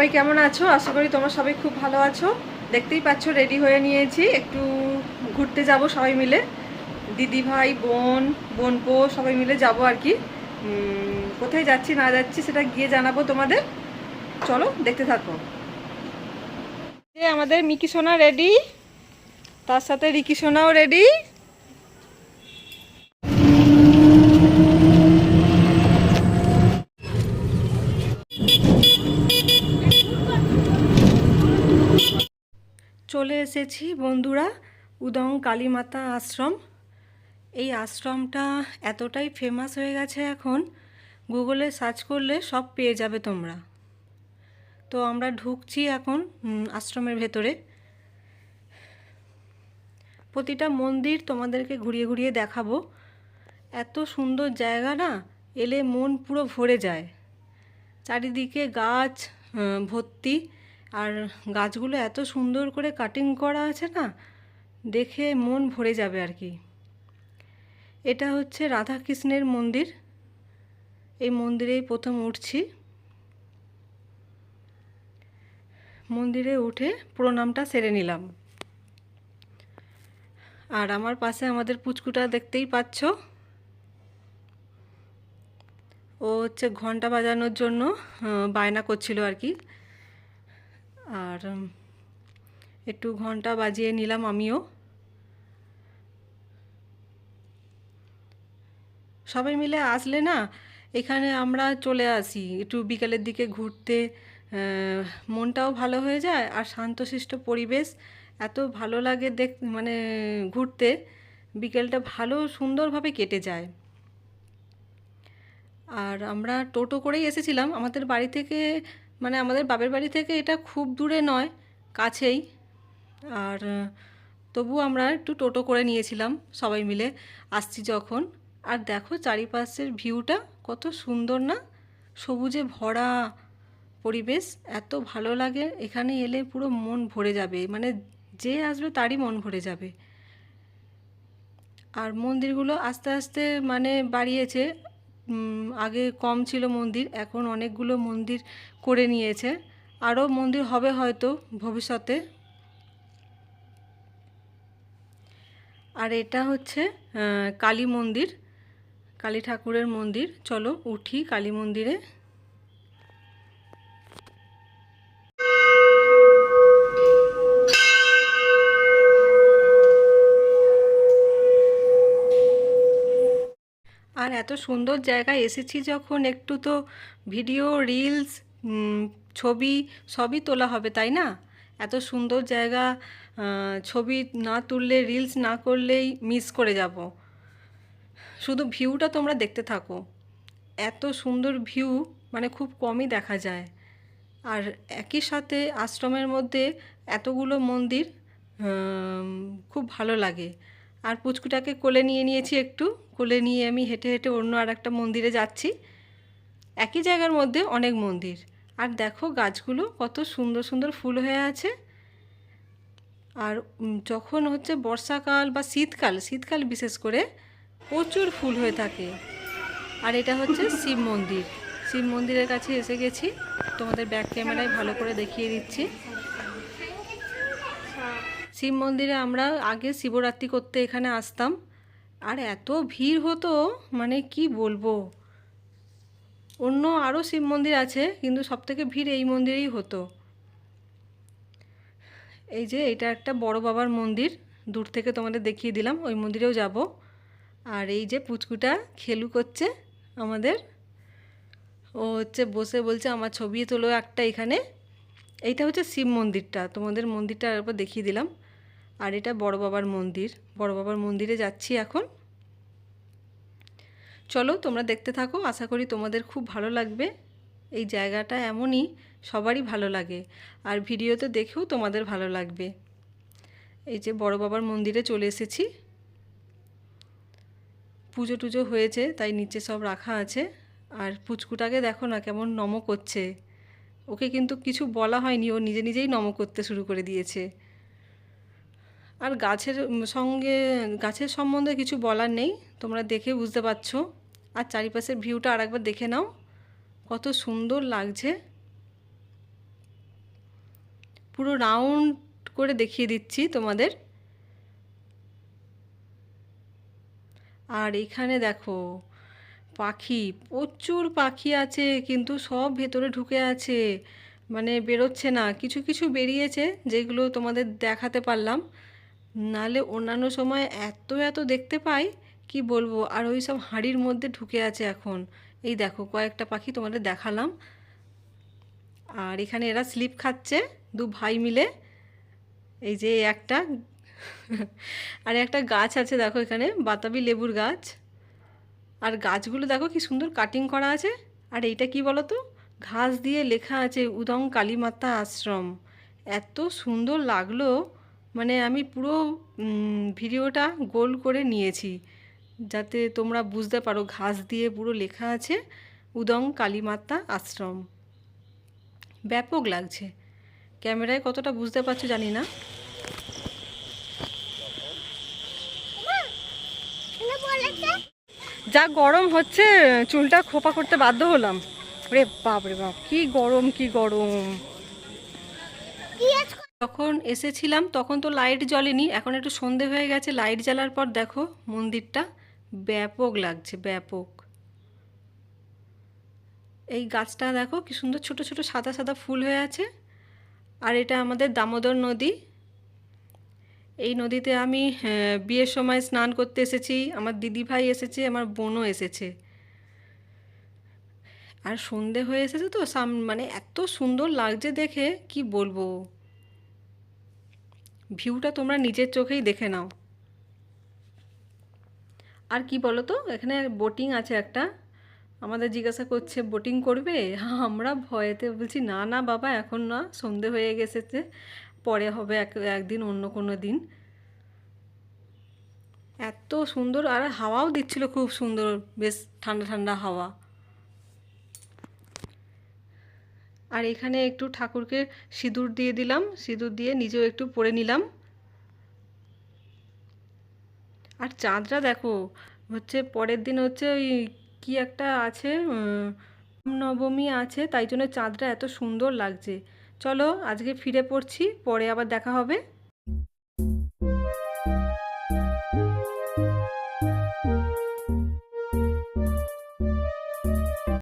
সবাই কেমন আছো? আশা করি তোমরা সবাই খুব ভালো আছো। দেখতেই পাচ্ছ রেডি হয়ে নিয়েছি। একটু ঘুরতে যাব সবাই মিলে। দিদি ভাই, বোন, বোনপো, সবাই মিলে যাব আর কি। কোথায় যাচ্ছি, না যাচ্ছি সেটা গিয়ে জানাব তোমাদের। চলো, দেখতে থাকো। আমাদের মিকি সোনা রেডি তার সাথে রিকি সোনাও রেডি চলে এসেছি বন্ধুরা, উদং কালীমাতা আশ্রম। এই আশ্রমটা এতটাই ফেমাস হয়ে গেছে এখন, গুগলে সার্চ করলে সব পেয়ে যাবে তোমরা। তো আমরা ঢুকছি এখন আশ্রমের ভেতরে। প্রতিটা মন্দির তোমাদেরকে ঘুরিয়ে ঘুরিয়ে দেখাবো। এত সুন্দর জায়গা না, এলে মন পুরো ভরে যায়। চারিদিকে গাছ ভর্তি। আর গাছগুলো এত সুন্দর করে কাটিং করা আছে না, দেখে মন ভরে যাবে আর কি। এটা হচ্ছে রাধাকৃষ্ণের মন্দির। এই মন্দিরেই প্রথম উঠছি। মন্দিরে উঠে প্রণামটা সেরে নিলাম। আর আমার পাশে আমাদের পুচকুটা দেখতেই পাচ্ছ। ও হচ্ছে ঘণ্টা বাজানোর জন্য বায়না করছিল আর কি। আর একটু ঘণ্টা বাজিয়ে নিলাম আমিও। সবাই মিলে আসলে না, এখানে আমরা চলে আসি, একটু বিকালের দিকে ঘুরতে। মনটাও ভালো হয়ে যায় আর শান্তশিষ্ট পরিবেশ, এত ভালো লাগে দেখ মানে ঘুরতে। বিকেলটা ভালো সুন্দরভাবে কেটে যায়। আর আমরা টোটো করেই এসেছিলাম, আমাদের বাড়ি থেকে মানে আমাদের বাপের বাড়ি থেকে এটা খুব দূরে নয়, কাছেই। আর তবু আমরা একটু টোটো করে নিয়েছিলাম সবাই মিলে, আসছি যখন। আর দেখো চারিপাশের ভিউটা কত সুন্দর না? সবুজে ভরা পরিবেশ, এত ভালো লাগে। এখানে এলে পুরো মন ভরে যাবে মানে যে আসবে তারই মন ভরে যাবে। আর মন্দিরগুলো আস্তে আস্তে মানে বাড়িয়েছে। আগে কম ছিল মন্দির, এখন অনেকগুলো মন্দির করে নিয়েছে। আরও মন্দির হবে হয়তো ভবিষ্যতে। আর এটা হচ্ছে কালী মন্দির, কালী ঠাকুরের মন্দির। চলো উঠি কালী মন্দিরে। এত সুন্দর জায়গায় এসেছি যখন, একটু তো ভিডিও রিলস ছবি সবই তোলা হবে, তাই না? এত সুন্দর জায়গা ছবি না তুললে রিলস না করলেই মিস করে যাব। শুধু ভিউটা তোমরা দেখতে থাকো। এত সুন্দর ভিউ মানে খুব কমই দেখা যায়। আর একই সাথে আশ্রমের মধ্যে এতগুলো মন্দির খুব ভালো লাগে। আর পুচকুটাকে কোলে নিয়ে নিয়েছি একটু। কোলে নিয়ে আমি হেঁটে হেঁটে অন্য আর একটা মন্দিরে যাচ্ছি। একই জায়গার মধ্যে অনেক মন্দির। আর দেখো গাছগুলো কত সুন্দর সুন্দর ফুল হয়ে আছে। আর যখন হচ্ছে বর্ষাকাল বা শীতকাল শীতকাল বিশেষ করে প্রচুর ফুল হয়ে থাকে। আর এটা হচ্ছে শিব মন্দির। শিব মন্দিরের কাছে এসে গেছি। তোমাদের ব্যাক ক্যামেরায় ভালো করে দেখিয়ে দিচ্ছি। শিব মন্দিরে আমরা আগে শিবরাত্রি করতে এখানে আসতাম। আর এত ভিড় হতো মানে কি বলব? অন্য আরও শিব মন্দির আছে, কিন্তু সবথেকে ভিড় এই মন্দিরেই হতো। এই যে এটা একটা বড় বাবার মন্দির, দূর থেকে তোমাদের দেখিয়ে দিলাম, ওই মন্দিরেও যাব। আর এই যে পুচকুটা খেলু করছে আমাদের, ও হচ্ছে বসে বলছে, আমার ছবি তোলো একটা এখানে। এইটা হচ্ছে শিব মন্দিরটা, তোমাদের মন্দিরটা একবার দেখিয়ে দিলাম। আর এটা বড় বাবার মন্দির। বড় বাবার মন্দিরে যাচ্ছি এখন। চলো তোমরা দেখতে থাকো, আশা করি তোমাদের খুব ভালো লাগবে। এই জায়গাটা এমনই, সবারই ভালো লাগে। আর ভিডিওতে দেখেও তোমাদের ভালো লাগবে। এই যে বড় বাবার মন্দিরে চলে এসেছি। পুজো টুজো হয়েছে, তাই নিচে সব রাখা আছে। আর পুচকুটাকে দেখো না কেমন নম করছে। ওকে কিন্তু কিছু বলা হয়নি, ও নিজে নিজেই নম করতে শুরু করে দিয়েছে। আর গাছের সঙ্গে গাছের সম্বন্ধে কিছু বলার নেই। তোমরা দেখে বুঝতে পারছ। আর চারিপাশের ভিউটা আরেকবার দেখে নাও। কত সুন্দর লাগছে। পুরো রাউন্ড করে দেখিয়ে দিচ্ছি তোমাদের। আর এখানে দেখো, পাখি, প্রচুর পাখি আছে, কিন্তু সব ভেতরে ঢুকে আছে। মানে বেরোচ্ছে না। কিছু কিছু বেরিয়েছে যেগুলো তোমাদের দেখাতে পারলাম। নালে অন্যান্য সময় এত এত দেখতে পাই, কি বলব? আর ওই সব হাঁড়ির মধ্যে ঢুকে আছে এখন। এই দেখো, কয়েকটা পাখি তোমাদের দেখালাম। আর এখানে এরা স্লিপ খাচ্ছে, দু ভাই মিলে। এই যে একটা, আর একটা গাছ আছে দেখো এখানে, বাতাবি লেবুর গাছ। আর গাছগুলো দেখো কি সুন্দর কাটিং করা আছে। আর এইটা কি বলো তো ঘাস দিয়ে লেখা আছে, উদং কালীমাতা আশ্রম। এত সুন্দর লাগল। মানে আমি পুরো ভিডিওটা গোল করে নিয়েছি। যাতে তোমরা বুঝতে পারো, ঘাস দিয়ে পুরো লেখা আছে, উদং কালীমাতা আশ্রম। ব্যাপক লাগছে। ক্যামেরায় কতটা বুঝতে পারছ জানি না। যা গরম হচ্ছে, চুলটা খোপা করতে বাধ্য হলাম। রে বাপ রে বাপ কি গরম। কি গরম যখন এসেছিলাম তখন তো লাইট জ্বলেনি এখন একটু সন্ধে হয়ে গেছে লাইট জ্বালার পর দেখো মন্দিরটা ব্যাপক লাগছে ব্যাপক। এই গাছটা দেখো কি সুন্দর ছোট ছোট সাদা সাদা ফুল হয়ে আছে আর এটা আমাদের দামোদর নদী। এই নদীতে আমি হ্যাঁ, বিয়ের সময় স্নান করতে এসেছি আমার দিদি ভাই এসেছে আমার বোনও এসেছে। আর সন্ধে হয়ে এসেছে তো সাম মানে এত সুন্দর লাগছে দেখে কি বলব? ভিউটা তোমরা নিজের চোখেই দেখে নাও। আর কি বলো তো এখানে বোটিং আছে একটা। আমাদের জিজ্ঞাসা করছে বোটিং করবে? আমরা ভয়েতে বলছি, না না, বাবা, এখন না, সন্ধে হয়ে গেছেছে পরে হবে এক, একদিন, অন্য কোনো দিন। এত সুন্দর, আর হাওয়াও দিচ্ছিল খুব সুন্দর, বেশ ঠান্ডা ঠান্ডা হাওয়া। আর এখানে একটু ঠাকুরকে সিঁদুর দিয়ে দিলাম, সিঁদুর দিয়ে নিজেও একটু পরে নিলাম। আর চাঁদরা দেখো, হচ্ছে পরের দিন হচ্ছে ওই কী একটা আছে নবমী আছে, তাই জন্য চাঁদরা এত সুন্দর লাগছে। চলো আজকে ফিরে পড়ছি, পরে আবার দেখা হবে।